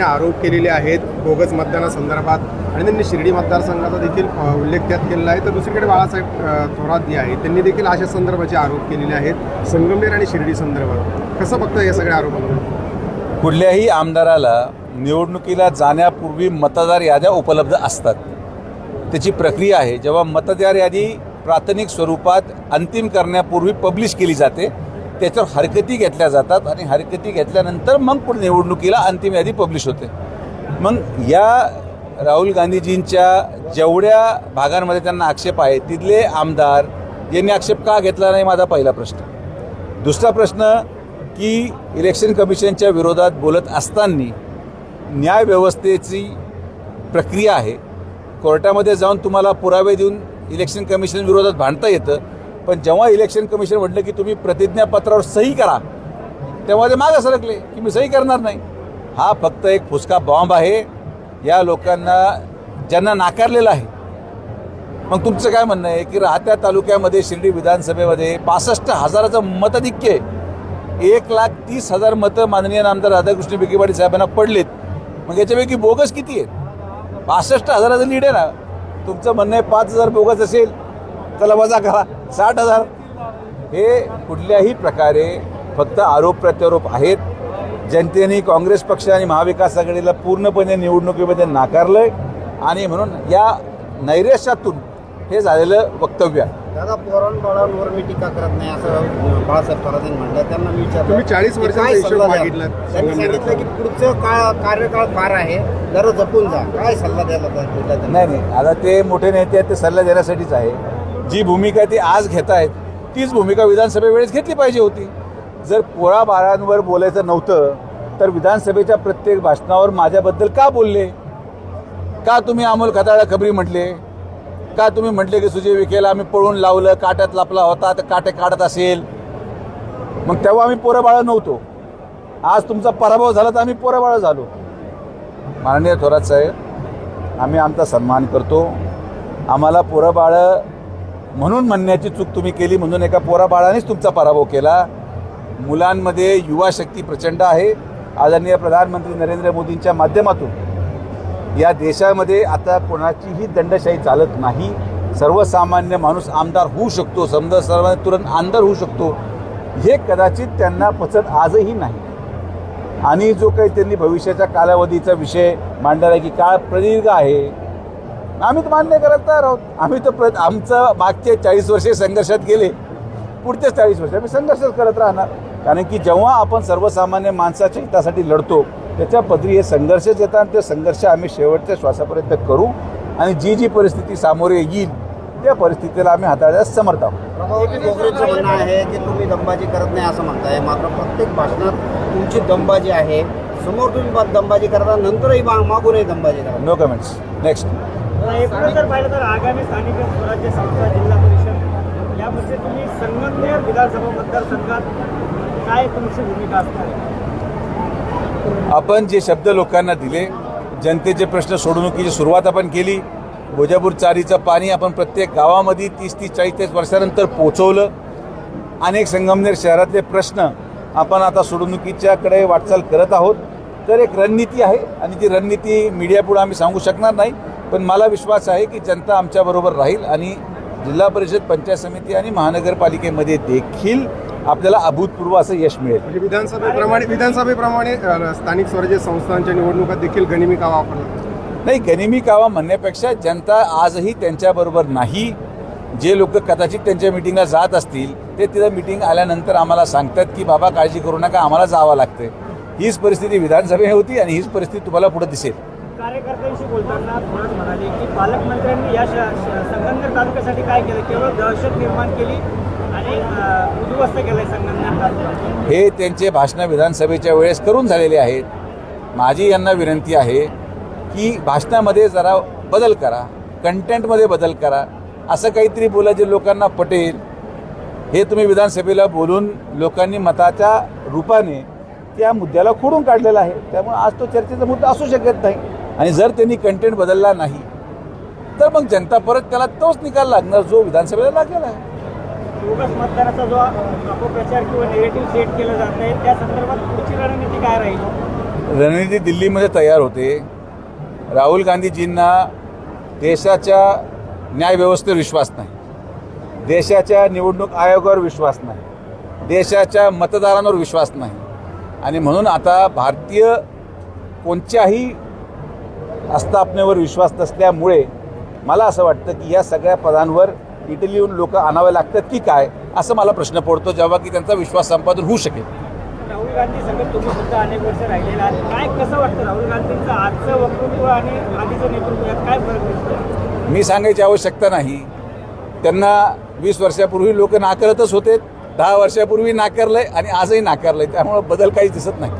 आरोप केलेले आहेत. बोगस मतदानासंदर्भात आणि त्यांनी शिर्डी मतदारसंघाचा देखील उल्लेख त्यात केलेला आहे. तर दुसरीकडे बाळासाहेब थोरात जे आहेत त्यांनी देखील अशा संदर्भाचे आरोप केलेले आहेत. संगमनेर आणि शिर्डी संदर्भात. कसं बघतं या सगळ्या आरोपांना कुठल्याही आमदाराला निवडणुकीला जाण्यापूर्वी मतदार याद्या उपलब्ध असतात. त्याची प्रक्रिया आहे जेव्हा मतदार यादी प्राथमिक स्वरूपात अंतिम करण्यापूर्वी पब्लिश केली जाते त्याच्यावर हरकती घेतल्या जातात आणि हरकती घेतल्यानंतर मग पुढे निवडणुकीला अंतिम यादी पब्लिश होते. मग या राहुल गांधीजींच्या जेवढ्या भागांमध्ये त्यांना आक्षेप आहे तिथले आमदार यांनी आक्षेप का घेतला नाही माझा पहिला प्रश्न. दुसरा प्रश्न की इलेक्शन कमिशनच्या विरोधात बोलत असताना न्यायव्यवस्थेची प्रक्रिया आहे. कोर्टामध्ये जाऊन तुम्हाला पुरावे देऊन इलेक्शन कमिशन विरोधात भांडता येतं. पण जेव्हा इलेक्शन कमिशन म्हटलं की तुम्ही प्रतिज्ञापत्रावर सही करा तेव्हा ते मागं सरकले की मी सही करणार नाही. हा फक्त एक फुसका बॉम्ब आहे. या लोकांना ज्यांना नाकारलेलं आहे. मग तुमचं काय म्हणणं आहे की राहत्या तालुक्यामध्ये शिर्डी विधानसभेमध्ये पासष्ट हजाराचं मताधिक्य आहे. एक लाख तीस हजार मतं माननीय आमदार राधाकृष्ण बिकेवाडी साहेबांना पडलेत. मग याच्यापैकी बोगस किती आहेत? पासष्ट हजाराचं लीड आहे ना. तुमचं म्हणणं आहे पाच हजार बोगस असेल. त्याला वजा करा. साठ हजार. हे कुठल्याही प्रकारे फक्त आरोप प्रत्यारोप आहेत. जनतेने काँग्रेस पक्ष आणि महाविकास आघाडीला पूर्णपणे निवडणुकीमध्ये नाकारलंय. आणि म्हणून या नैराश्यातून हे झालेलं वक्तव्य आहे. दादा पोरांबाळांवर मी टीका करत नाही असं बाळासाहेब थोरात म्हणलं. त्यांना मी विचारलं तुम्ही 40 की वर्षाचा काय हिशोब सल्ला द्याल? मागितला त्यांनी सांगितलं की पुढचं काळ कार्यकाळ फार आहे जरा जपून जा. काय सल्ला द्यायला? नाही नाही. आता ते मोठे नेते आहेत ते सल्ला देण्यासाठीच आहे. जी भूमिका ते आज घेत आहेत तीच भूमिका विधानसभेवेळेस घेतली पाहिजे होती. जर पोळा बारांवर बोलायचं नव्हतं तर विधानसभेच्या प्रत्येक भाषणावर माझ्याबद्दल का बोलले? का तुम्ही अमोल खताळा खबरी म्हटले? का तुम्ही म्हटले की सुजय विखेला आम्ही पळून लावलं काट्यात लापला होता तर काटे काढत असेल? मग तेव्हा आम्ही पोरं बाळं नव्हतो. आज तुमचा पराभव झाला तर आम्ही पोरं बाळं झालो. माननीय थोरात साहेब आम्ही आमचा सन्मान करतो. आम्हाला पोरं बाळं म्हणून म्हणण्याची चूक तुम्ही केली म्हणून एका पोरा बाळानेच तुमचा पराभव केला. मुलांमध्ये युवा शक्ती प्रचंड आहे. आदरणीय प्रधानमंत्री नरेंद्र मोदींच्या माध्यमातून या देशामध्ये आता कोणाचीही दंडशाही चालत नाही. सर्वसामान्य माणूस आमदार होऊ शकतो समजा सर्व तुरंत आमदार होऊ शकतो. हे कदाचित त्यांना पचत आजही नाही. आणि जो काही त्यांनी भविष्याच्या कालावधीचा विषय मांडला आहे की काळ प्रदीर्घ आहे आम्ही तर मान्य करत तयार आहोत. आम्ही तर आमचं मागचे चाळीस वर्षे संघर्षात गेले. पुढचे चाळीस वर्ष आम्ही संघर्षच करत राहणार. कारण की जेव्हा आपण सर्वसामान्य माणसाच्या हितासाठी लढतो त्याच्या पदरी हे संघर्षच येतात आणि ते संघर्ष आम्ही शेवटच्या श्वासापर्यंत करू आणि जी जी परिस्थिती सामोरे येईल त्या परिस्थितीला आम्ही हाताळण्यास समर्थ आहोत. म्हणणं आहे की तुम्ही दमबाजी करत नाही असं म्हणताय. मात्र प्रत्येक भाषणात तुमची दमबाजी आहे. समोर तुम्ही दमबाजी करता नंतरही मागूनही दमबाजी करा. नो कमेंट्स नेक्स्ट जर पाहिलं तर आगामी स्थानिक स्वराज्य संस्था जिल्हा परिषद यामध्ये तुम्ही संगमनेर विधानसभा मतदारसंघात काय तुमची भूमिका असणार आपण जे शब्द लोकांना दिले जनतेचे प्रश्न सोडवणुकीची सुरुवात आपण केली भोजापूर चारीचं पाणी आपण प्रत्येक गावामध्ये तीस तीस चाळीस तीस वर्षानंतर पोचवलं अनेक संगमनेर शहरातले प्रश्न आपण आता सोडवणुकीच्याकडे वाटचाल करत आहोत. तर एक रणनीती आहे आणि ती रणनीती मीडियापुढे आम्ही सांगू शकणार नाही. पण मला विश्वास आहे की जनता आमच्याबरोबर राहील आणि जिल्हा परिषद पंचायत समिती आणि महानगरपालिकेमध्ये देखील आपल्याला अभूतपूर्व असं यश मिळेल. म्हणजे विधानसभेप्रमाणे विधानसभेप्रमाणे स्थानिक स्वराज्य संस्थांच्या निवडणुकात देखील गनिमी का वापरला. नाही गनिमी कावा म्हणण्यापेक्षा जनता आजही त्यांच्याबरोबर नाही. जे लोक कदाचित त्यांच्या मिटिंगला जात असतील ते तिथं मिटिंग आल्यानंतर आम्हाला सांगतात की बाबा काळजी करू नका आम्हाला जावं लागतंय. हीच परिस्थिती विधानसभे होती आणि हीच परिस्थिती तुम्हाला पुढे दिसेल. कार्यकर्त्यांशी बोलताना थोडंच म्हणाले की पालकमंत्र्यांनी या संगमनेर तालुक्यासाठी काय केलं? केवळ दहशत निर्माण केली आणि उद्ध्वस्त केलंय संगमनेर तालुका हे त्यांचे भाषणं विधानसभेच्या वेळेस करून झालेले आहेत. माझी यांना विनंती आहे की भाषणामध्ये जरा बदल करा कंटेंटमध्ये बदल करा. असं काहीतरी बोला जे लोकांना पटेल. हे तुम्ही विधानसभेला बोलून लोकांनी मताच्या रूपाने त्या मुद्द्याला खोडून काढलेला आहे. त्यामुळे आज तो चर्चेचा मुद्दा असू शकत नाही. आणि जर त्यांनी कंटेंट बदलला नाही तर मग जनता परत त्याला तोच निकाल लागणार जो विधानसभेला लागलेला आहे. बोगस मतदानाचा जो अपप्रचार किंवा निगेटिव्ह सेट केलं जात आहे त्या संदर्भात पुढची रणनीती काय राहील? रणनीती दिल्लीमध्ये तयार होते. राहुल गांधीजींना देशाच्या न्यायव्यवस्थेवर विश्वास नाही. देशाच्या निवडणूक आयोगावर विश्वास नाही. देशाच्या मतदारांवर विश्वास नाही. आणि म्हणून आता भारतीय कोणत्याही आस्थापनेवर विश्वास नसल्यामुळे मला असं वाटतं की या सगळ्या पदांवर इटलीहून लोक आणावे लागतात की काय असं मला प्रश्न पडतो जेव्हा की त्यांचा विश्वास संपादन होऊ शकेल. राहुल गांधी सगळं तुम्ही सुद्धा अनेक वर्ष राहिलेला काय कसं वाटतं राहुल गांधींचं आजचं वक्तव्य आणि आधीचं नेतृत्व यात काय फरक दिसतो मी सांगायची आवश्यकता नाही. त्यांना वीस वर्षापूर्वी लोक नाकारतच होते दहा वर्षापूर्वी नाकारलंय आणि आजही नाकारलंय त्यामुळं बदल काही दिसत नाही.